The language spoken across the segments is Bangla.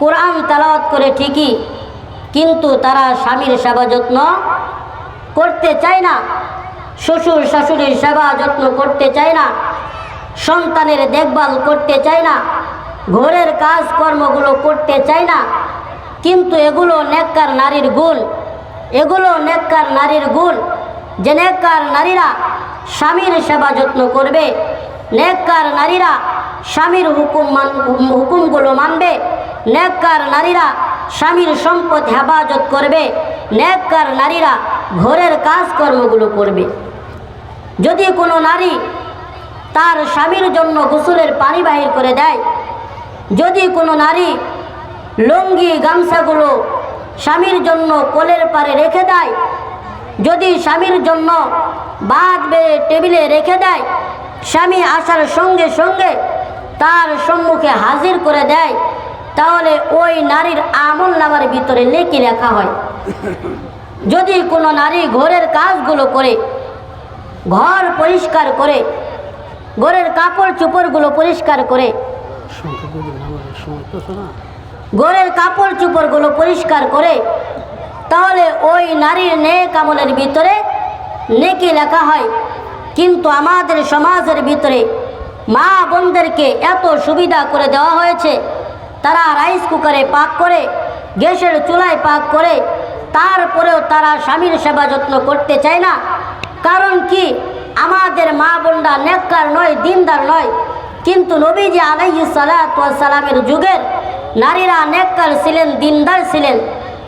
কোরআন তালাওয়াত করে ঠিকই, কিন্তু তারা স্বামীর সেবা যত্ন করতে চায় না, শ্বশুর শাশুড়ির সেবা যত্ন করতে চায় না, সন্তানের দেখভাল করতে চায় না, ঘরের কাজকর্মগুলো করতে চায় না। কিন্তু এগুলো নেককার নারীর গুণ, এগুলো নেককার নারীর গুণ। যে নেককার নারীরা স্বামীর সেবা যত্ন করবে, নেককার নারীরা স্বামীর হুকুম মান হুকুমগুলো মানবে নেককার নারীরা স্বামীর সম্পদ হেফাজত করবে, নেককার নারীরা ঘরের কাজকর্মগুলো করবে। যদি কোনো নারী তার স্বামীর জন্য গোসলের পানি বাহির করে দেয়, যদি কোনো নারী লুঙ্গি, গামছাগুলো স্বামীর জন্য কোলের পারে রেখে দেয়, যদি স্বামীর জন্য বাদ বেড়ে টেবিলে রেখে দেয়, স্বামী আসার সঙ্গে সঙ্গে তার সম্মুখে হাজির করে দেয় তাহলে ওই নারীর আমল নামার ভিতরে লেখি লেখা হয়। যদি কোনো নারী ঘরের কাজগুলো করে, ঘর পরিষ্কার করে, ঘরের কাপড় চোপড়গুলো পরিষ্কার করে, ঘরের কাপড় চোপড়গুলো পরিষ্কার করে, তাহলে ওই নারীর নেক আমলের ভিতরে নেকি লেখা হয়। কিন্তু আমাদের সমাজের ভিতরে মা বোনদেরকে এত সুবিধা করে দেওয়া হয়েছে তারা রাইস কুকারে পাক করে, গ্যাসের চুলায় পাক করে, তারপরেও তারা স্বামীর সেবা যত্ন করতে চায় না। কারণ কি? আমাদের মা বোনরা নেককার নয়, দিনদার নয়। কিন্তু নবীজি আলাইহি সালামের যুগের নারীরা নেককার ছিলেন, দিনদার ছিলেন।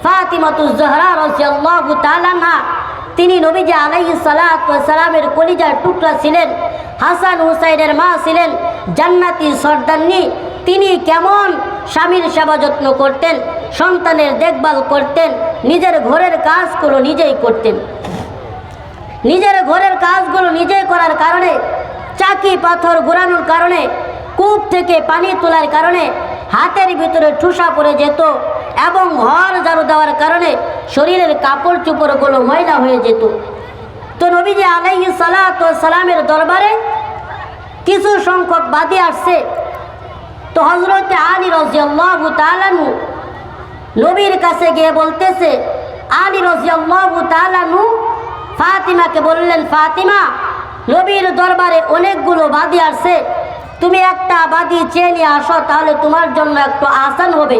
ফাতিমাতু জহরা তিনি নবীজি আলাইহি সালামের কলিজার টুকরা ছিলেন। হাসান হুসাইনের মা ছিলেন জান্নাতি সর্দান্নি তিনি কেমন স্বামীর সেবা যত্ন করতেন, সন্তানের দেখভাল করতেন, নিজের ঘরের কাজগুলো নিজেই করতেন। নিজের ঘরের কাজগুলো নিজেই করার কারণে, চাকি পাথর ঘোরানোর কারণে, কূপ থেকে পানি তোলার কারণে, হাতের ভিতরে ঠুসা পড়ে যেত এবং ঘর ঝাড়ু দেওয়ার কারণে শরীরের কাপড় চোপড়গুলো ময়লা হয়ে যেত। তো নবীজি আলাইহি সালাত সালামের দরবারে কিছু সংখ্যক বাদী আসছে। তো হজরতে আলী রাজিয়াল্লাহু তাআলাহু নবীর কাছে গিয়ে বলতেছে, আলী রাজিয়াল্লাহু তাআলাহু ফাতিমাকে বললেন, ফাতিমা, নবীর দরবারে অনেকগুলো বাদী আসছে তুমি একটা বাদী চেয়ে নিয়ে আসো, তাহলে তোমার জন্য একটু আসান হবে।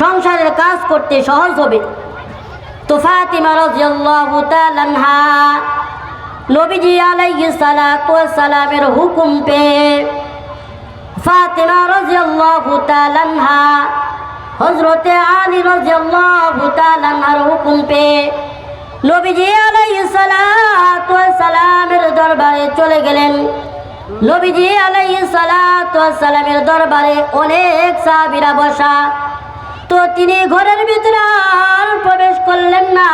সংসারের কাজ করতে সহজ হবে। তো ফাতিমা রাদিয়াল্লাহু তাআলা আনহা নবীজি আলাইহিস সালামের হুকুম পেয়ে ফাতিমা রাদিয়াল্লাহু তাআলা আনহা, হযরতে আলী রাদিয়াল্লাহু তাআলা আনহার হুকুম পেয়ে নবীজি আলাইহিস সালাতু ওয়াস সালামের দরবারে চলে গেলেন। নবীজি আলাইহিস সালাতু ওয়াস সালামের দরবারে অনেক সাহাবীরা বসা। তো তিনি ঘরের ভিতরে আর প্রবেশ করলেন না।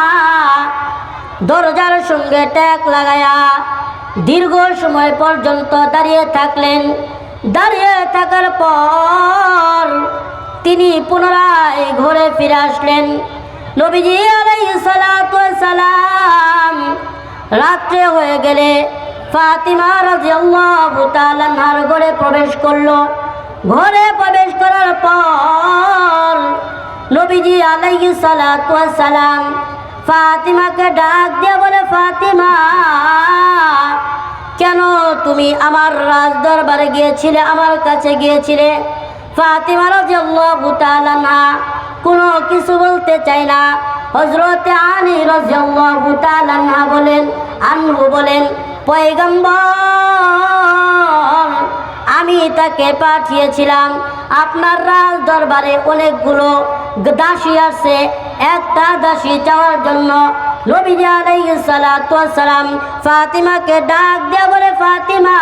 দরজার সঙ্গে ট্যাক লাগায়া দীর্ঘ সময় পর্যন্ত দাঁড়িয়ে থাকলেন। দাঁড়িয়ে থাকার পর তিনি পুনরায় ঘরে ফিরে আসলেন। নবীজি সালাতু সালাম রাত্রে হয়ে গেলে ফাতিমা রাদিয়াল্লাহু তাআলা ঘরে প্রবেশ করল। ঘরে প্রবেশ করার পর নবীজি আলাইহি সালাতু সালাম ফাতিমাকে ডাক দিয়ে বলে, ফাতিমা কেন তুমি আমার রাজ দরবারে গিয়েছিলে, আমার কাছে গিয়েছিলে? ফাতিমা রাদিয়াল্লাহু তাআলা আনহা কোনো কিছু বলতে চাই না। হজরতে আলী রাদিয়াল্লাহু তাআলা আনহা বলেন, আনহু বলেন, পয়গম্বর, আমি তাকে পাঠিয়েছিলাম। আপনার রাজ দরবারে অনেকগুলো দাসী আছে, একটা দাসী চাওয়ার জন্য নবীজি আলাইহিস সালাতু ওয়াস সালাম ফাতিমাকে ডাক দেয়া বলে, ফাতিমা,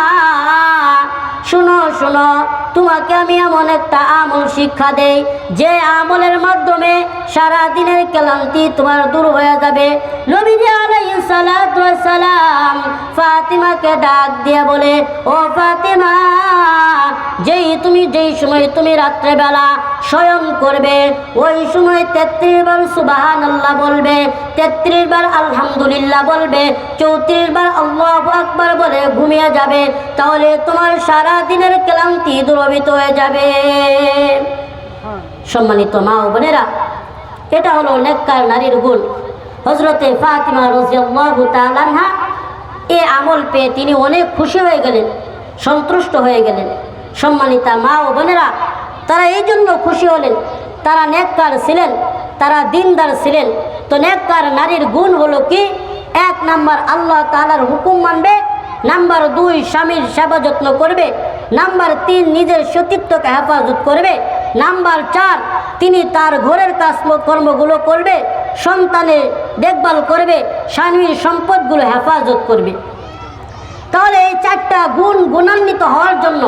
শুনো শুনো, তোমাকে আমি এমন একটা আমল শিক্ষা দেই, যে আমলের মাধ্যমে সারা দিনের ক্লান্তি তোমার দূর হয়ে যাবে। নবীজি সালাম। ফাতিমাকে ডাক দিয়ে বলে, ও ফাতিমা, যেই তুমি যেই সময় তুমি রাত্রেবেলা স্বয়ং করবে, ওই সময় তেত্রিশ বার সুবাহান আল্লাহ বলবে, তেত্রিশ বার আলহামদুলিল্লাহ বলবে, চৌত্রিশ বার আল্লাহ আকবার বলে ঘুমিয়ে যাবে, তাহলে তোমার সারা দিনের ক্লান্তি দূরবিত হয়ে যাবে। সম্মানিত মা ও বোনেরা, এটা হলো নেককার নারীর গুণ। হজরতে ফাতিমা রাজিয়াল্লাহু তাআলাহা এ আমল পেয়ে তিনি অনেক খুশি হয়ে গেলেন, সন্তুষ্ট হয়ে গেলেন। সম্মানিতা মা ও বোনেরা, তারা এই জন্য খুশি হলেন, তারা নেককার ছিলেন, তারা দিনদার ছিলেন। তো নেককার নারীর গুণ হলো কি? এক নাম্বার আল্লাহ তাআলার হুকুম মানবে, নাম্বার দুই স্বামীর সেবা যত্ন করবে, নাম্বার তিন নিজের সতীত্বকে হেফাজত করবে, নাম্বার চার তিনি তার ঘরের কাজ কর্মগুলো করবে, সন্তানের দেখভাল করবে, স্বামীর সম্পদগুলো হেফাজত করবে। তাহলে এই চারটা গুণ গুণান্বিত হওয়ার জন্য